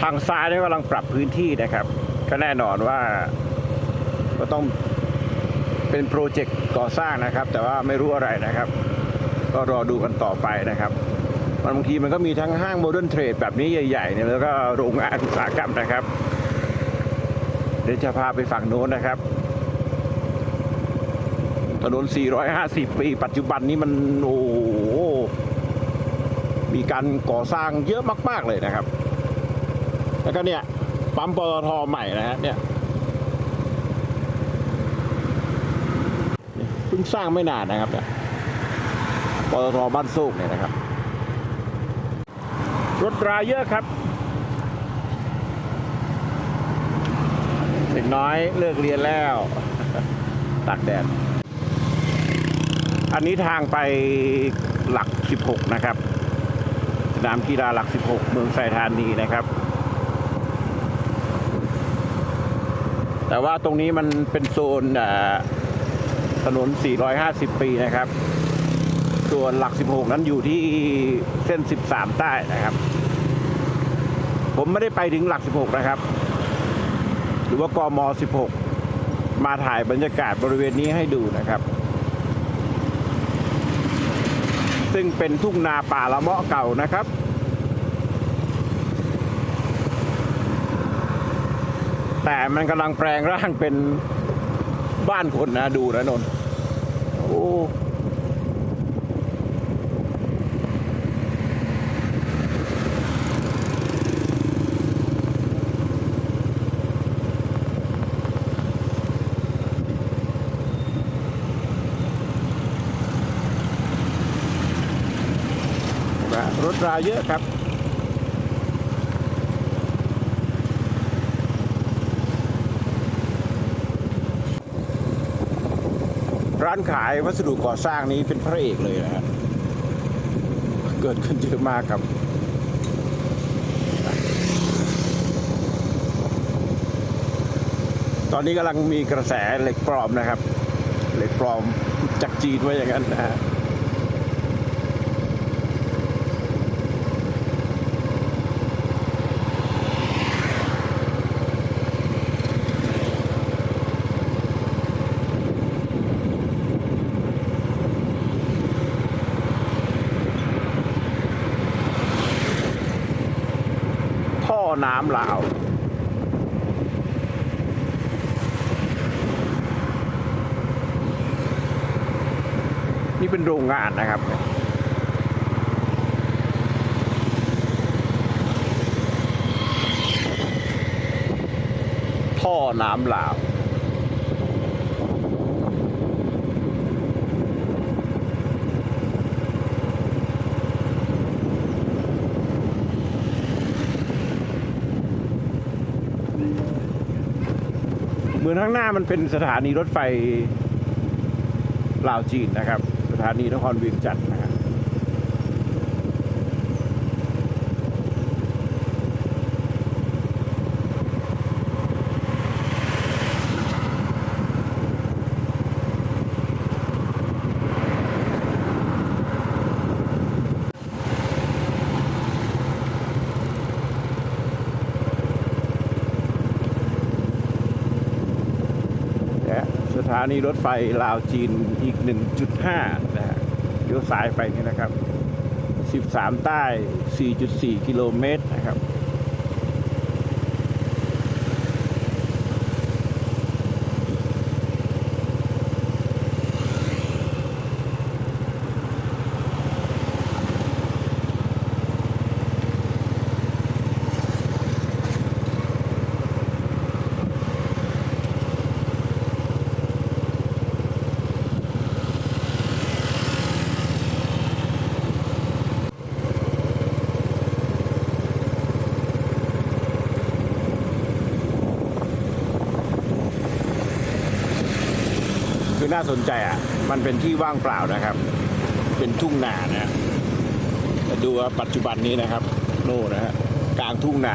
ทางซ้ายนี่กำลังปรับพื้นที่นะครับ ก็แน่นอนว่าก็ต้องเป็นโปรเจกต์ก่อสร้างนะครับ แต่ว่าไม่รู้อะไรนะครับ ก็รอดูกันต่อไปนะครับมันบางทีมันก็มีทั้งห้างโมเดิร์นเทรดแบบนี้ใหญ่ๆเนี่ยแล้วก็โรงงานอุตสาหกรรมนะครับ เดี๋ยวจะพาไปฝั่งโน้นนะครับถนน 450 ปี ปัจจุบันนี้มันโอ้โหมีการก่อสร้างเยอะมาก ๆ เลยนะครับ แล้วก็เนี่ย ปั๊มปตทใหม่นะฮะเนี่ยเพิ่งสร้างไม่นานนะครับเนี่ยปตทบ้านโซกเนี่ยนะครับ รถราเยอะครับเด็กน้อยเลิกเรียนแล้วตากแดด อันนี้ทางไปหลัก 16 นะครับสนามกีฬาหลัก 16 เมืองไซธานีนะครับ แต่ว่าตรงนี้มันเป็นโซนถนน 450 ปีนะครับ ส่วนหลัก 16 นั้นอยู่ที่เส้น 13 ใต้นะครับ ผมไม่ได้ไปถึงหลัก 16 นะครับ หรือว่ากม 16 มาถ่ายบรรยากาศบริเวณนี้ให้ดูนะครับ ซึ่งเป็นทุ่งนาป่าละเมาะเก่านะครับ แต่มันกำลังแปลงร่างเป็นบ้านคนนะดูนะนนโอ้รถราเยอะครับานขายวัสดุก่อสร้างนี้เป็นพระเอกเลยนะฮะเกิดขึ้นเยอะมากครับตอนนี้กำลังมีกระแสเหล็กปลอมนะครับ เหล็กปลอมจากจีนไว้อย่างนั้นนะฮะ น้ำลาวนี่เป็นโรงงานนะครับ ท่อน้ำลาว มืองข้างหน้ามันเป็นสถานีรถไฟลาวจีนนะครับ สถานีนครเวียงจันทร์นะครับ นีรถไฟลาวจีนอีก 1.5 นะฮะเลี้ยวซ้ายไปนี่นะครับ 13 ใต้ 4.4 กิโลเมตรนะครับ น่าสนใจอะ มันเป็นที่ว่างเปล่านะครับ เป็นทุ่งนานะแต่ดูว่าปัจจุบันนี้นะครับ โน่นนะฮะกลางทุ่งนา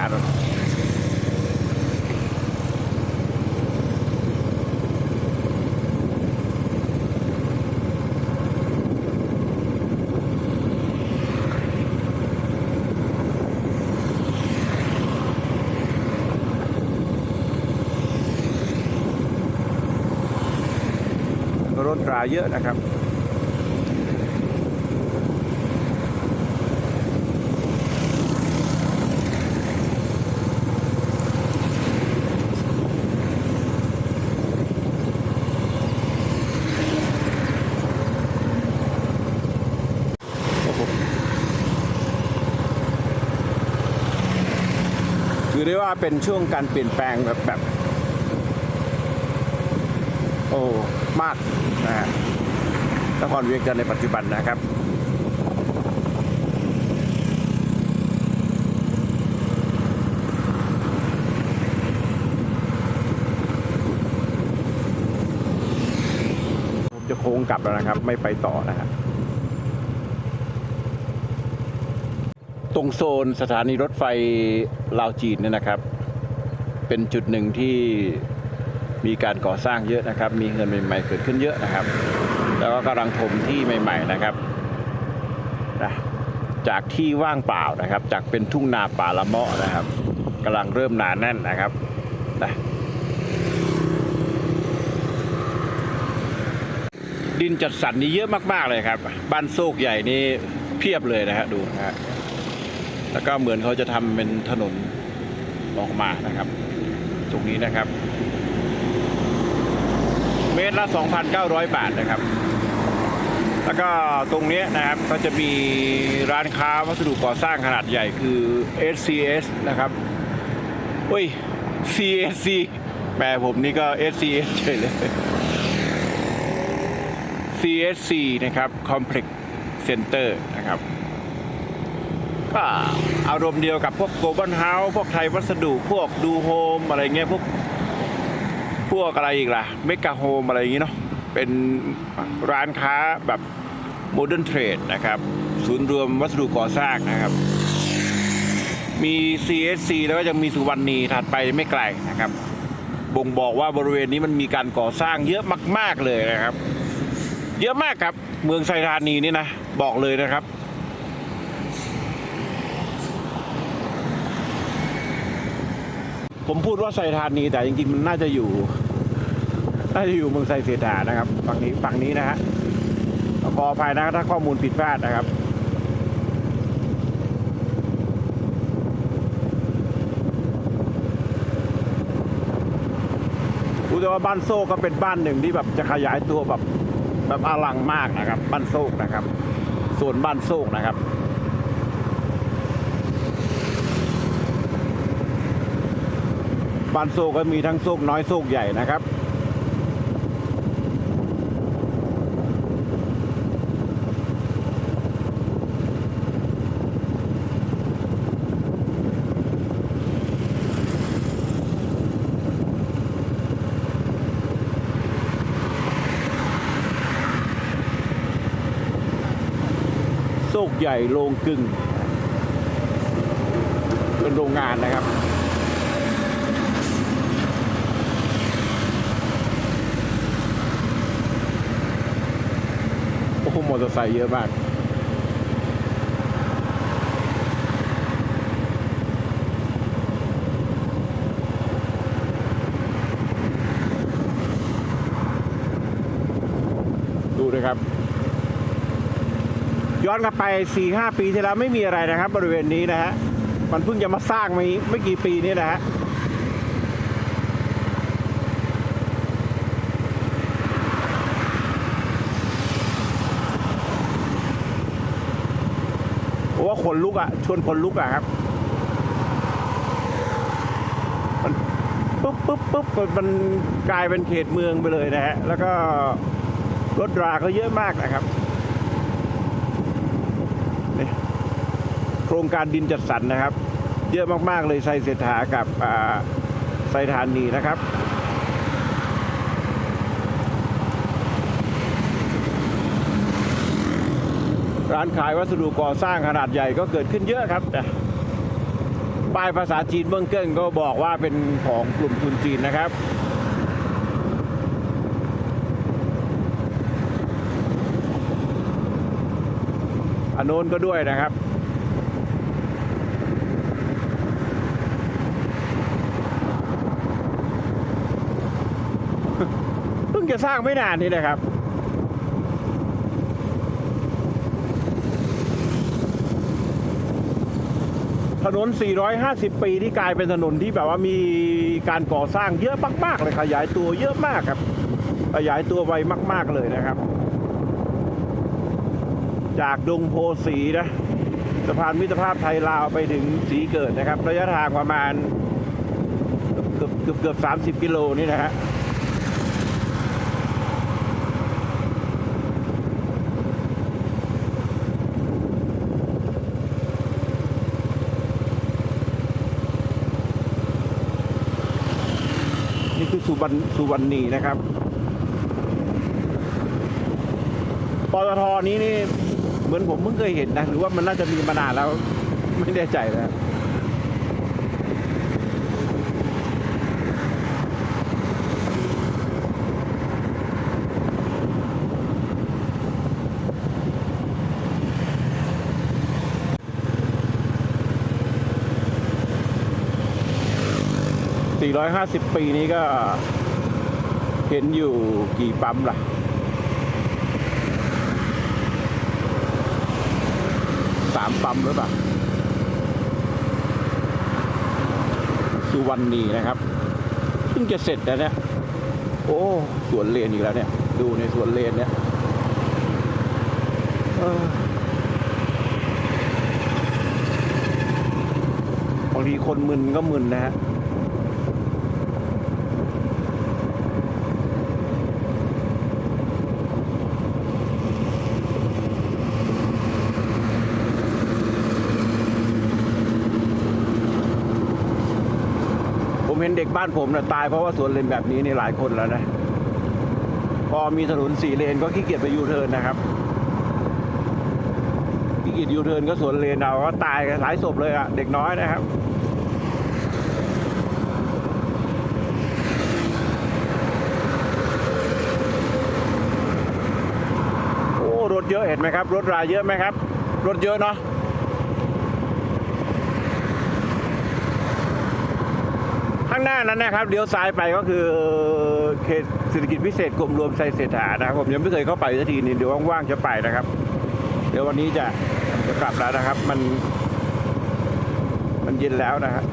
ถราเยอะนะครับโอ้โหถือได้ว่าเป็นช่วงการเปลี่ยนแปลงแบบแบบ โอ้ มากนะฮะนครเวียงจันทร์ในปัจจุบันนะครับผมจะโค้งกลับแล้วนะครับ ไม่ไปต่อนะฮะตรงโซนสถานีรถไฟลาวจีนเนี่ยนะครับ เป็นจุดหนึ่งที่ มีการก่อสร้างเยอะนะครับ มีเงินใหม่ ๆ เกิดขึ้นเยอะนะครับ แล้วก็กำลังถมที่ใหม่ ๆนะครับนะจากที่ว่างเปล่านะครับ จากเป็นทุ่งนาป่าละเมาะนะครับกำลังเริ่มหนาแน่นนะครับนะดินจัดสรรนี่เยอะมากๆเลยครับ บ้านโซกใหญ่นี่เพียบเลยนะฮะดูนะฮะแล้วก็เหมือนเขาจะทำเป็นถนนออกมานะครับ ตรงนี้นะครับ มตรละ 2,900 บาทนะครับ แล้วก็ตรงนี้นะครับก็จะมีร้านค้าวัสดุก่อสร้างขนาดใหญ่คือ SCS นะครับเฮ้ย CSC แปลผมนี่ก็ SCS เฉยเลย CSC นะครับ Complex Center นะครับก็อารมณ์เดียวกับพวกโกลบอลเฮาส์พวกไทยวัสดุพวกดูโฮมอะไรเงี้ยพวก พวกอะไรอีกล่ะเมกะโฮมอะไรอย่างงี้เนาะเป็นร้านค้าแบบโมเดิร์นเทรดนะครับ ศูนย์รวมวัสดุก่อสร้างนะครับ มี CSC แล้วก็ยังมีสุวรรณีถัดไปไม่ไกลนะครับ บ่งบอกว่าบริเวณนี้มันมีการก่อสร้างเยอะมาก ๆเลยนะครับ เยอะมากครับ เมืองไซธานีนี่นะ บอกเลยนะครับผมพูดว่าไซธานีแต่จริงๆ มันน่าจะอยู่ น่าจะอยู่เมืองไซเสดานะครับฝั่งนี้ฝั่งนี้นะฮะขออภัยนะถ้าข้อมูลผิดพลาดนะครับรู้แต่ว่าบ้านโซกก็เป็นบ้านหนึ่งที่แบบจะขยายตัวแบบแบบอลังมากนะครับ บ้านโซกนะครับ ส่วนบ้านโซกนะครับบ้านโซกก็มีทั้งโซกน้อยโซกใหญ่นะครับ กใหญ่โรงกึ่งเป็นโรงงานนะครับ โอ้โหมอเตอร์ไซค์เยอะมาก ดูนะครับ ย้อนกลับไป 4-5 ปีที่แล้วไม่มีอะไรนะครับ บริเวณนี้นะฮะมันเพิ่งจะมาสร้างไม่ไม่กี่ปีนี้นะฮะว่าขนลุกอะชวนขนลุกอะครับ มันปุ๊บปุ๊บปุ๊บมันมันกลายเป็นเขตเมืองไปเลยนะฮะ แล้วก็รถราก็เยอะมากนะครับนี่โครงการดินจัดสรรนะครับ เยอะมากๆเลยไซเศรษฐากับไซธานีนะครับร้านขายวัสดุก่อสร้างขนาดใหญ่ก็เกิดขึ้นเยอะครับป้ายภาษาจีนเบื้องเกิ้งก็บอกว่าเป็นของกลุ่มทุนจีนนะครับ อันโน้นก็ด้วยนะครับ จะสร้างไม่นานนี่นะครับถนน 450 ปีที่กลายเป็นถนนที่แบบว่ามีการก่อสร้างเยอะมากๆเลยขยายตัวเยอะมากครับ ขยายตัวไวมาก ๆเลยนะครับ จากดงโพสีนะสะพานมิตรภาพไทยลาวไปถึงสีเกิดนะครับ ระยะทางประมาณเกือบเกือบเกือบ30 กิโลนี่นะฮะ นี่คือสุวรรณสุวรรณีนะครับปตทนี้นี่เหมือนผมเพิ่งเคยเห็นนะ หรือว่ามันน่าจะมีมานานแล้ว ไม่แน่ใจนะ 450 ปีนี้ก็เห็นอยู่กี่ปั๊มล่ะ สามปั๊มหรือเปล่าสุวรรณีนะครับ เพิ่งจะเสร็จแล้วเนี่ย โอ้ สวนเลนอีกแล้วเนี่ย ดูในสวนเลนเนี่ยบางทีคนมึนก็มึนนะฮะ เห็นเด็กบ้านผมนะตายเพราะว่าสวนเลนแบบนี้นี่หลายคนแล้วนะ พอมีถนนสี่เลนก็ขี้เกียจไปยูเทิร์นนะครับขี้เกียจยูเทิร์นก็สวนเลนเอาก็ตายกันหลายศพเลยอะเด็กน้อยนะครับโอ้รถเยอะเห็นไหมครับ รถรายเยอะไหมครับ รถเยอะเนาะ ข้างหน้านั้นนะครับเลี้ยวซ้ายไปก็คือเขตเศรษฐกิจพิเศษกรมรวมไซเศรษฐานะครับผมยังไม่เคยเข้าไปสักทีนี่เดี๋ยวว่างๆจะไปนะครับ เดี๋ยววันนี้จะจะกลับแล้วนะครับ มัน มันเย็นแล้วนะครับ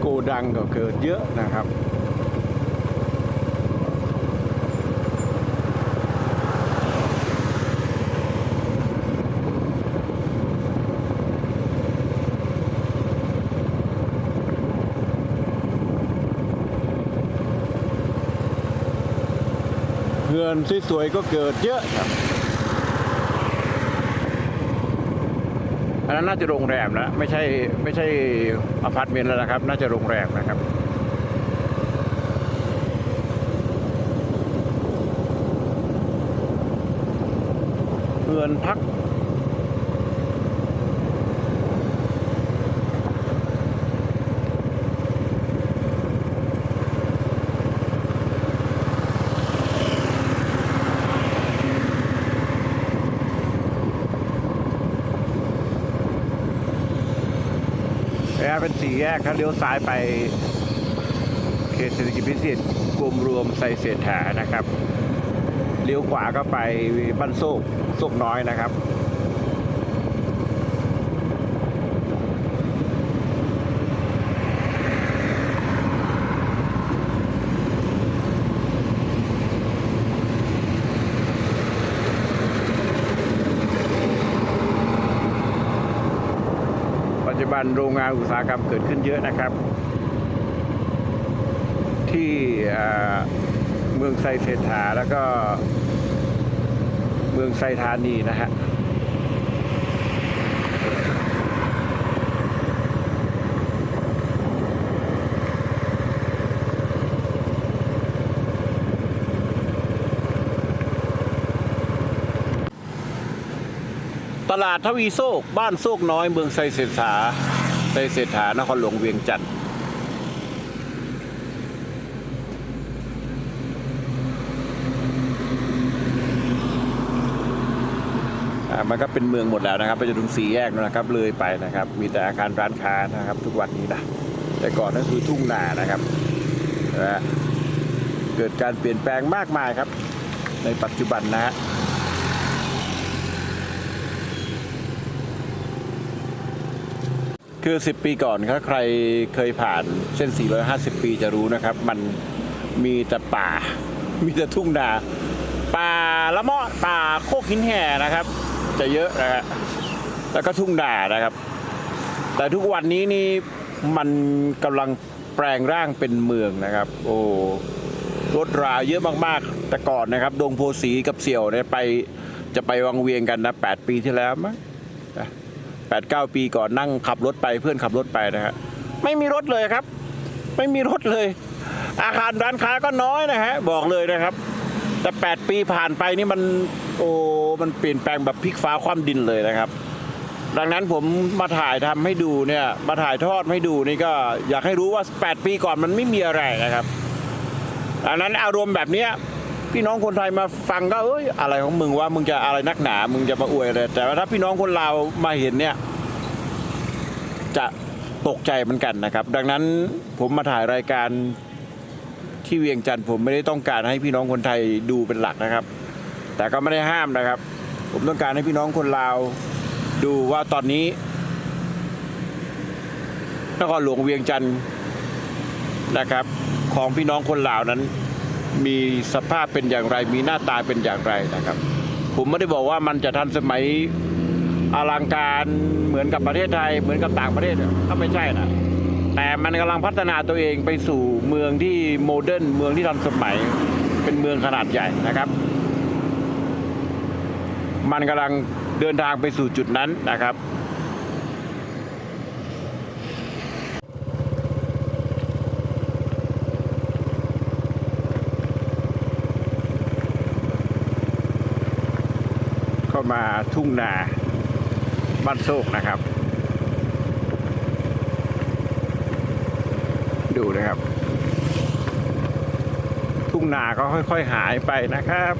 โกดังก็เกิดเยอะนะครับเงินสวยๆก็เกิดเยอะครับ นั้นน่าจะโรงแรมแล้วไม่ใช่ไม่ใช่อพาร์ตเมนต์แล้วนะครับ น่าจะโรงแรมนะครับเงินพัก เป็นสี่แยกถ้าเลี้ยวซ้ายไปเขตเศรษฐกิจพิเศษกรมรวมไซเศรษฐานะครับ เลี้ยวขวาก็ไปบ้านโซกโซกน้อยนะครับ ปัจจุบันโรงงานอุตสาหกรรมเกิดขึ้นเยอะนะครับ ที่เมืองไซเศรษฐาแล้วก็เมืองไซธานีนะฮะตลาดทวีโซก บ้านโซกน้อยเมืองไซเศรษฐา ไซเศรษฐานครหลวงเวียงจันทร์มันก็เป็นเมืองหมดแล้วนะครับไปจนถึงสี่แยกนะครับ เลยไปนะครับ มีแต่อาคารร้านค้านะครับ ทุกวันนี้นะแต่ก่อนนั่นคือทุ่งนานะครับนะฮะเกิดการเปลี่ยนแปลงมากมายครับ ในปัจจุบันนะฮะ คือ 10 ปีก่อนถ้าใครเคยผ่านเส้น 450 ปีจะรู้นะครับ มันมีแต่ป่า มีแต่ทุ่งนา ป่าละเมาะป่าโคกหินแห่นะครับ จะเยอะนะฮะแล้วก็ทุ่งนานะครับ แต่ทุกวันนี้นี่มันกำลังแปลงร่างเป็นเมืองนะครับ โอ้รถราเยอะมากๆ แต่ก่อนนะครับ ดงโพสีกับเสี่ยวเนี่ยไปจะไปวังเวียงกันนะ 8 ปีที่แล้วมั้ง แปดเก้าปีก่อนนั่งขับรถไปเพื่อนขับรถไปนะฮะไม่มีรถเลยครับ ไม่มีรถเลย อาคารร้านค้าก็น้อยนะฮะบอกเลยนะครับ แต่แปดปีผ่านไปนี่มันโอ้มันเปลี่ยนแปลงแบบพลิกฟ้าคว่ำดินเลยนะครับ ดังนั้นผมมาถ่ายทำให้ดูเนี่ยมาถ่ายทอดให้ดูนี่ก็อยากให้รู้ว่า 8 ปีก่อนมันไม่มีอะไรนะครับดังนั้นอารมณ์แบบเนี้ย พี่น้องคนไทยมาฟังก็เอ้ยอะไรของมึงว่ามึงจะอะไรนักหนา มึงจะมาอวยอะไรแต่ว่าถ้าพี่น้องคนลาวมาเห็นเนี่ย จะตกใจเหมือนกันนะครับ ดังนั้นผมมาถ่ายรายการที่เวียงจันทร์ผมไม่ได้ต้องการให้พี่น้องคนไทยดูเป็นหลักนะครับ แต่ก็ไม่ได้ห้ามนะครับ ผมต้องการให้พี่น้องคนลาวดูว่าตอนนี้นครหลวงเวียงจันทร์นะครับ ของพี่น้องคนลาวนั้น มีสภาพเป็นอย่างไร มีหน้าตาเป็นอย่างไรนะครับ ผมไม่ได้บอกว่ามันจะทันสมัยอลังการเหมือนกับประเทศไทย เหมือนกับต่างประเทศก็ไม่ใช่นะแต่มันกำลังพัฒนาตัวเองไปสู่เมืองที่โมเดิร์นเมืองที่ทันสมัย เป็นเมืองขนาดใหญ่นะครับ มันกำลังเดินทางไปสู่จุดนั้นนะครับ มาทุ่งนาบ้านโซกนะครับ ดูนะครับ ทุ่งนาก็ค่อย ๆ หายไปนะครับ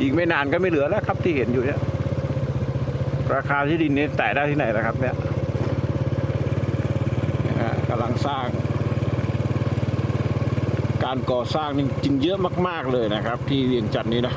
อีกไม่นานก็ไม่เหลือแล้วครับที่เห็นอยู่เนี่ยราคาที่ดินนี้แตะได้ที่ไหนแล้วครับ เนี่ยกำลังสร้าง การก่อสร้างนี่จริงเยอะมาก ๆเลยนะครับ ที่เวียงจันทร์นี้นะ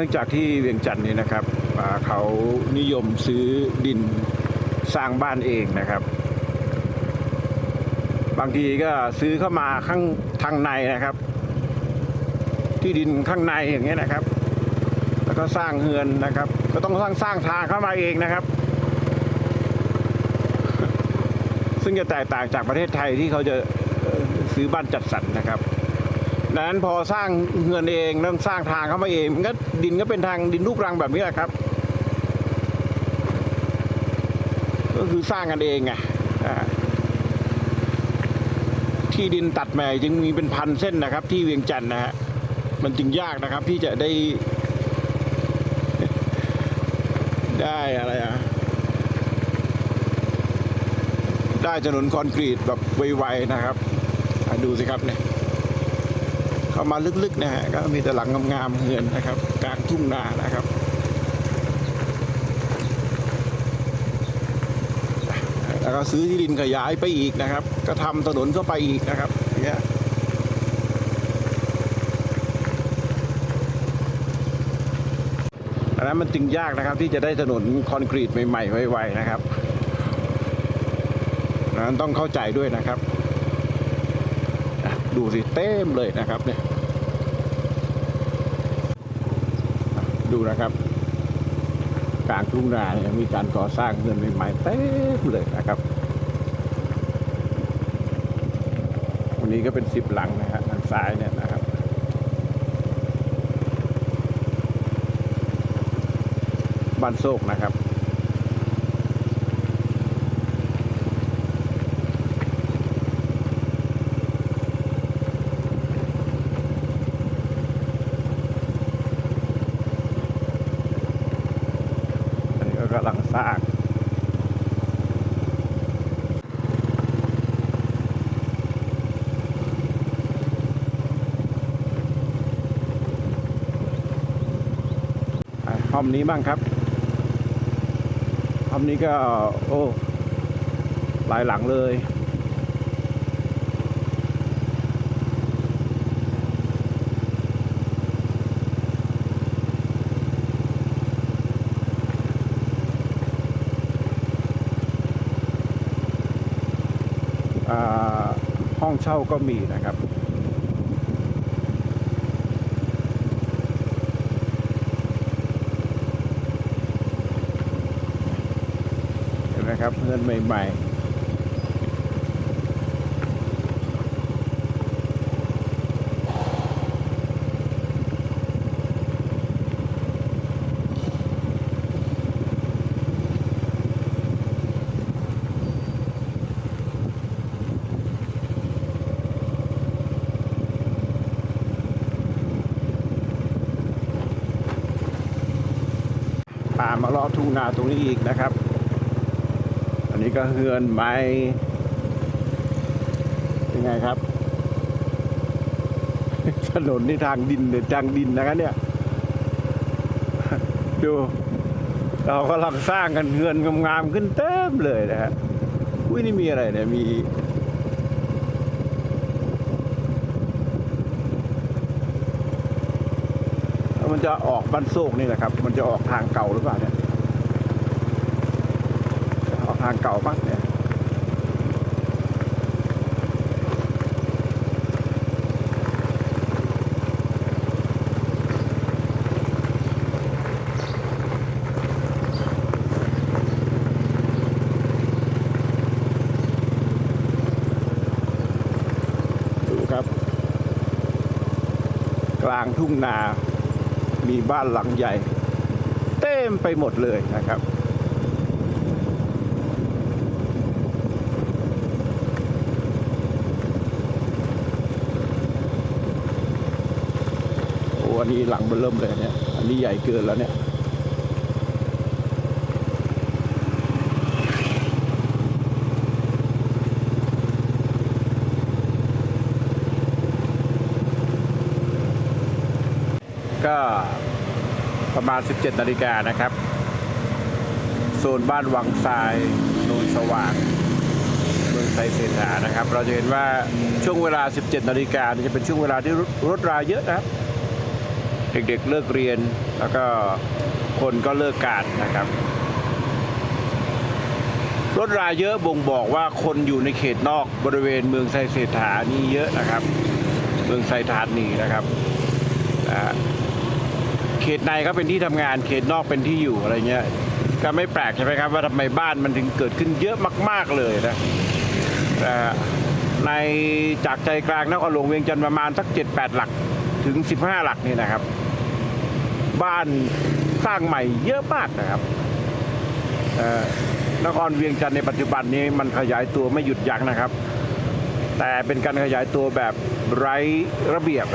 นื่องจากที่เวียงจันทร์นี่นะครับเขานิยมซื้อดินสร้างบ้านเองนะครับ บางทีก็ซื้อเข้ามาข้างทางในนะครับ ที่ดินข้างในอย่างเงี้ยนะครับ แล้วก็สร้างเฮือนนะครับ ก็ต้องสร้างสร้างทางเข้ามาเองนะครับ ซึ่งจะแตกต่างจากประเทศไทยที่เขาจะซื้อบ้านจัดสรรนะครับ ดังนั้นพอสร้างเงินเองเริ่มสร้างทางเข้ามาเองมันก็ดินก็เป็นทางดินลูกรังแบบนี้แหละครับ ก็คือสร้างกันเองไงที่ดินตัดใหม่จึงมีเป็นพันเส้นนะครับ ที่เวียงจันทร์นะฮะมันจึงยากนะครับที่จะได้ ได้อะไรอะได้ถนนคอนกรีตแบบไวๆนะครับดูสิครับเนี่ย เข้ามาลึกๆนะฮะก็มีแต่หลังงามๆเหือนนะครับ กลางทุ่งนานะครับแล้วก็ซื้อที่ดินขยายไปอีกนะครับ ก็ทำถนนเข้าไปอีกนะครับอย่างเงี้ยดังนั้นมันจึงยากนะครับที่จะได้ถนนคอนกรีตใหม่ๆไวๆนะครับดังนั้นต้องเข้าใจด้วยนะครับ ดูสิเต็มเลยนะครับเนี่ยดูนะครับกลางทุ่งนาเนี่ยมีการก่อสร้างเงินใหม่ๆเต็มเลยนะครับางนี้ก็เป็นสิบหลังนะฮะทางซ้ายเนี่ยนะครับบ้านโศกนะครับ อันนี้ก็กำลังสร้าง อะห้องนี้บ้างครับห้องนี้ก็โอ้หลายหลังเลยอ่าห้องเช่าก็มีนะครับ เห็นไหมครับ เพื่อนใหม่ๆพามาลาะทุ่งนาตรงนี้อีกนะครับ นนี้ก็เฮือนไม้ยังไงครับ ถนนนี่ทางดินเนี่ยทางดินนะครับเนี่ย ดู เรากำลังสร้างกันเฮือนงามๆขึ้นเต็มเลยนะฮะอุ้ยนี่มีอะไรเนี่ยมีมันจะออกบ้านโศกนี่แหละครับ มันจะออกทางเก่าหรือเปล่าเนี่ย ทางเก่าปะเนี่ยดูครับกลางทุ่งนา มีบ้านหลังใหญ่ เต็มไปหมดเลยนะครับ นี้หลังเบอร์เริ่มเลยเนี่ย อันนี้ใหญ่เกินแล้วเนี่ยก็ประมาณ 17 นาฬิกานะครับ โซนบ้านวังทรายโนนสว่างเมืองไซเศรษฐานะครับ เราจะเห็นว่าช่วงเวลา 17 นาฬิกาจะเป็นช่วงเวลาที่รถรถราเยอะนะครับ เด็กๆเลิกเรียน แล้วก็คนก็เลิกการนะครับ รถราเยอะบ่งบอกว่าคนอยู่ในเขตนอกบริเวณเมืองไซเศรษฐานี่เยอะนะครับ เมืองไซธานีนะครับเขตในก็เป็นที่ทำงาน เขตนอกเป็นที่อยู่อะไรเงี้ยก็ไม่แปลกใช่ไหมครับ ว่าทำไมบ้านมันถึงเกิดขึ้นเยอะมาก ๆเลยนะในจากใจกลางนครหลวงเวียงจันทร์ประมาณสักเจ็ดแปดหลัก ถึงสิบห้าหลักนี่นะครับ บ้านสร้างใหม่เยอะมากนะครับนครเวียงจันทร์ในปัจจุบันนี้มันขยายตัวไม่หยุดยั้งนะครับ แต่เป็นการขยายตัวแบบไร้ระเบียบ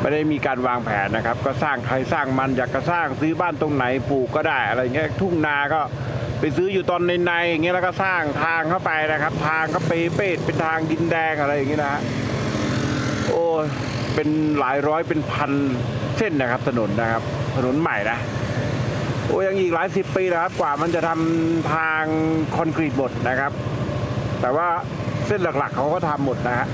ไม่ได้มีการวางแผนนะครับ ก็สร้างใครสร้างมันอยากจะสร้างซื้อบ้านตรงไหนปลูกก็ได้อะไรเงี้ยทุ่งนาก็ไปซื้ออยู่ตอนในในอย่างเงี้ยแล้วก็สร้างทางเข้าไปนะครับ ทางก็เปเปดเป็นทางดินแดงอะไรอย่างเงี้ยนะโอ้ เป็นหลายร้อยเป็นพันเส้นนะครับ ถนนนะครับ ถนนใหม่นะโอ้ยังอีกหลายสิบปีนะครับ กว่ามันจะทำทางคอนกรีตหมดนะครับ แต่ว่าเส้นหลักๆเขาก็ทำหมดนะฮะ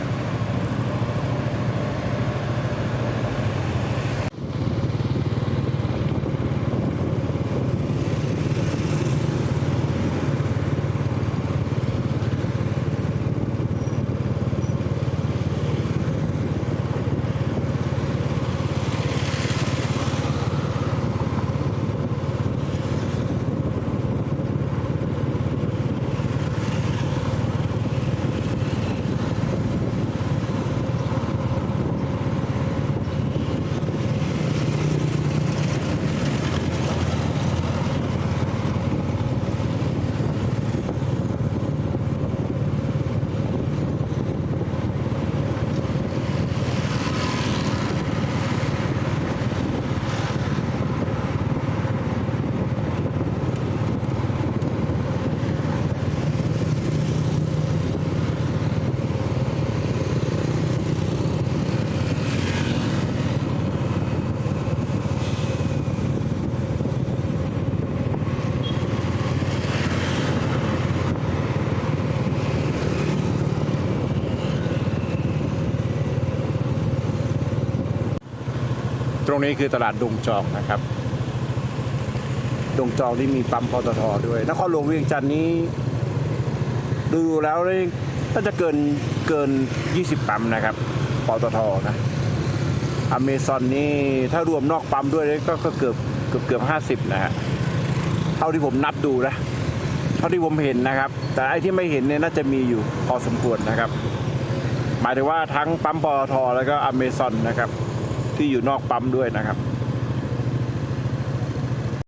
รงนี้คือตลาดดงจอกนะครับดงจอกที่มีปั๊มปตทด้วย นครหลวงเวียงจันทร์นี้ ดูแล้วนี่น่าจะเกินเกิน 20 ปั๊มนะครับปตทนะอเมซอนนี่ถ้ารวมนอกปั๊มด้วยก็ก็เกือบเกือบเกือบห้าสิบนะฮะเท่าที่ผมนับดูนะเท่าที่ผมเห็นนะครับ แต่ไอ้ที่ไม่เห็นเนี่ยน่าจะมีอยู่พอสมควรนะครับ หมายถึงว่าทั้งปั๊มปตทแล้วก็อเมซอนนะครับ ที่อยู่นอกปั๊มด้วยนะครับ